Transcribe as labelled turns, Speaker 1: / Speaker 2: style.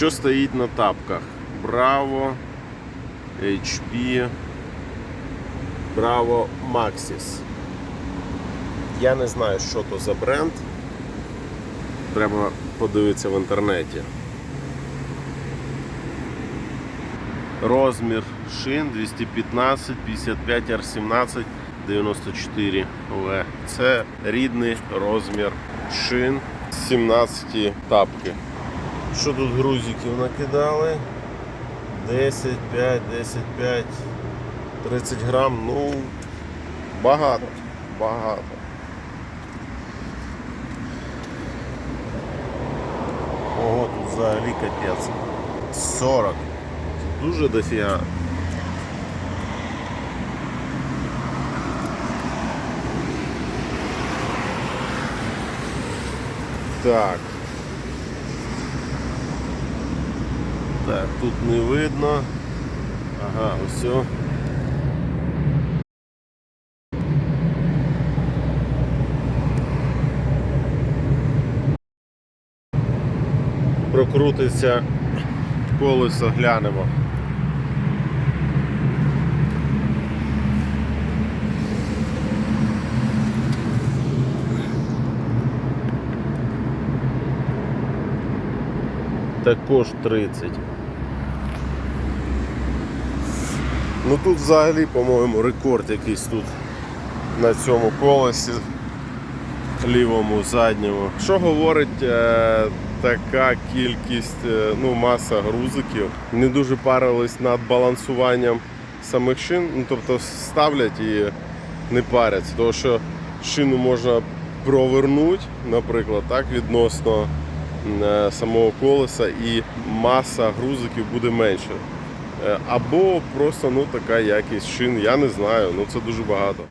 Speaker 1: Що стоїть на тапках? Bravo, HP, Bravo Maxis. Я не знаю, що то за бренд. Треба подивитися в інтернеті. Розмір шин 215, 55 R17, 94 В. Це рідний розмір шин 17 тапки. Що тут грузиків накидали? 10, 5, 10, 5, 30 грам, ну багато, багато. Ого, тут взагалі капець. 40. Це дуже дофіга. Так. Так, тут не видно. Ага, все. Прокрутиться колесо, глянемо. Також 30. Ну тут взагалі, по-моєму, рекорд якийсь тут на цьому колесі лівому, задньому. Що говорить е, така кількість, е, ну, маса грузиків. Не дуже парились над балансуванням самих шин, ну, тобто ставлять і не паряться, тому що шину можна провернути, наприклад, так, відносно е, самого колеса, і маса грузиків буде менше. Е, Або просто ну, така якість шин, я не знаю, ну це дуже багато.